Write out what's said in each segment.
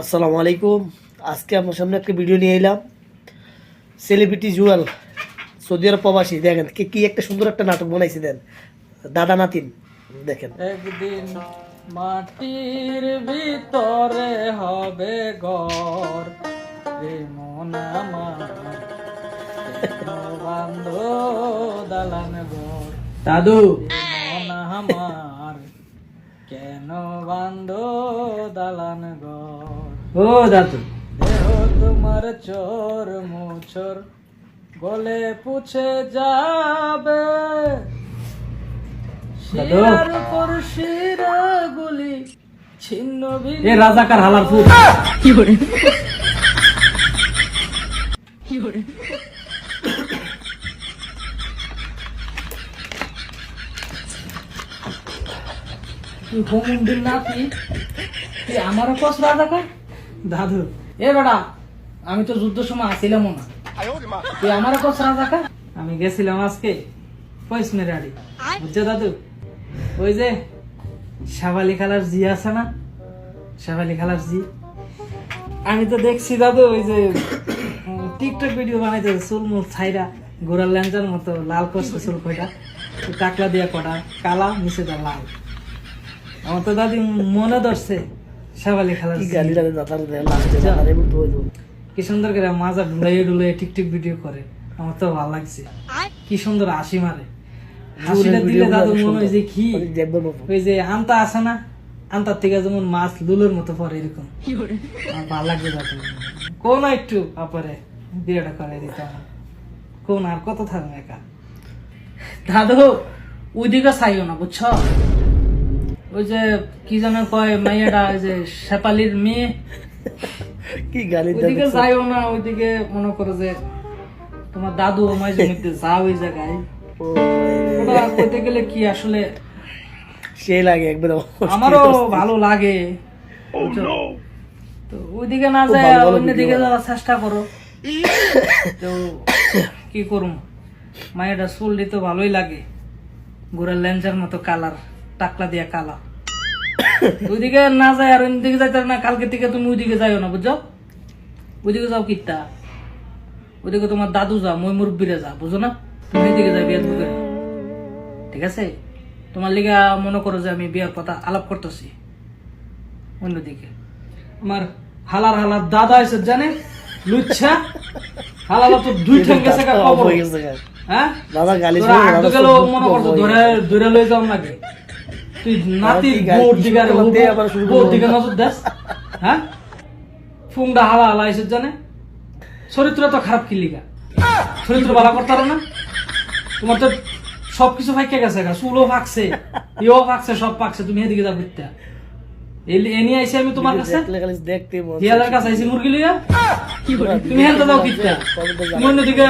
আসসালামু আলাইকুম। আজকে আপনার সামনে একটা ভিডিও নিয়ে এলাম। সেলিব্রিটি জুয়েল সৌদি আরব প্রবাসী দেখেন কি কি একটা সুন্দর একটা নাটক বানাইছে দেন। দাদা নাতিন দেখেন। একদিন মাটির ভিতরে হবে ঘর রে আমার কেন বান্ধ দালান ঘর। দাদু! আমার কেন বান্ধ দালান ঘর? ও দাদু। দেহ তোমার চোর মুছর গলে পুছে যাবে। শিরার উপর শিরা গুলি ছিন্ন এ রাজাকার হালার ফুল। কি করে কি করে তুই হোমুন্দির নাতি তুই আমারও কস রাজাকার? দাদু। এ বেটা, আমি তো যুদ্ধ সময় আসিলাম না। তুই আমারও কস দেখা আমি গেছিলাম আজকে পয়স মেরাডি বুঝছ দাদু? ওই যে শাবালি খালার জি আছে না? শাবালি খালার জি। আমি তো দেখছি দাদু, ওই যে টিকটক ভিডিও বানাইতে চুল মুল ছাইরা গোড়ার ল্যাঞ্চার মতো, লাল করছে চুল কয়টা কাকলা দিয়া কটা, কালা, নিচে দা লাল। আমার তো দাদি মনে ধরছে। শাবালি খালার কি গালি লাগে দাদার লাস্টে দাদার এমন তো কি সুন্দর করে মাজা ঢুলাইয়ে টিকটিক ভিডিও করে। আমার তো ভালো লাগছে। কি সুন্দর হাসি মারে। হাসিটা দিলে দাদু মনে হয় যে কি? ওই যে আছে না? আন্তার থেকে যেমন মাছ লুলোর মতো পরে এরকম। ভালো লাগবে দাদু। কোন একটু আপরে বিয়েটা করে দিতে কোন আর কত থাকবে একা? দাদু ওইদিকে চাইও না বুঝছ? ওই যে কি যেন কয় মাইয়াটা ওই যে শেপালির মেয়ে। কি গালি ওইদিকে যাইও না ওইদিকে মনে করো যে তোমার দাদু আমার জমিতে যাও ওই জায়গায়। ওটা করতে গেলে কি আসলে? সেই লাগে একবার আমারও ভালো লাগে। বুঝছ? তো ওইদিকে না যায় অন্যদিকে যাওয়ার চেষ্টা করো। তো কি করুম? মায়েরা চুল তো ভালোই লাগে। গোড়ার লেন্সের মতো কালার। টাকলা দিয়া কালা। ওইদিকে না যায় আর অন্যদিকে যাইতে না কালকে থেকে তুমি ওইদিকে যাইও না বুঝছ? ওইদিকে যাও কিত্তা ওইদিকে তোমার দাদু যা মই মুরব্বীরা যা বুঝো না? তুমি এদিকে যাই বিয়ার বুকে। ঠিক আছে? তোমার লিগে মনে করো যে আমি বিয়ার কথা আলাপ করতেছি। অন্যদিকে। আমার হালার হালার দাদা এসে জানে লুচ্ছা। হালালা তো দুই ঠ্যাং গেছে গা কবর। হয়ে? দাদা গালি শুনে গেল মনে করতো ধরে ধরে লই যাও নাকি তুই নাতি বোর দিকে বোর দিকে নজর দেস হ্যাঁ? ফুংডা হালা হালা এসে জানে। চরিত্র তো খারাপ কিলিগা চরিত্র ভালো করতে না? তোমার তো সবকিছু ফাইকে গেছে গা চুলও ফাঁকছে ইও ফাঁকছে সব ফাঁকছে তুমি এদিকে যাও ঘুরতে। এ নিয়ে আইসি আমি তোমার কাছে? দেখতে হিয়ালার কাছে আইসি মুরগি লইয়া? তুমি হেলতে যাও কিত্তা তুমি অন্যদিকে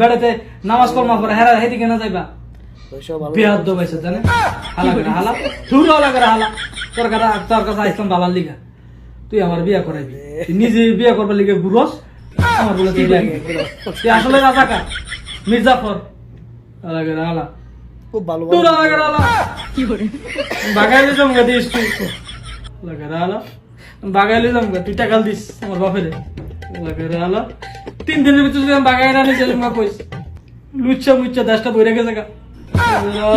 বেড়াতে নামাজ কর্মা করে হেরা হেদিকে না যাইবা। ওইসব ভালো বিয়ার দবাইছে জানে? হালা করে হালা। ধুর হালা করে হালা। তোর কাছে তোর কাছে আইসলাম বাবার লিগা। তুই আমার বিয়া করাইবি। নিজে বিয়া করবার লিগে ঘুরস আমার বলে তুই লাগে তুই আসলে রাজাকা মির্জাফর। হালা করে হালা। খুব ভালো তোর হালা করে হালা। কি করে? বাগাইলে জমগা দিস তুই। হালা করে হালা। বাগাইলে জমগা। তুই টাকাল দিস আমার বাপেরে। হালা করে হালা। তিন দিনের ভিতরে বাগাই না নিয়ে চলে কইস। লুচ্ছা মুচ্ছা দেশটা বইরে গেছে গা। ရော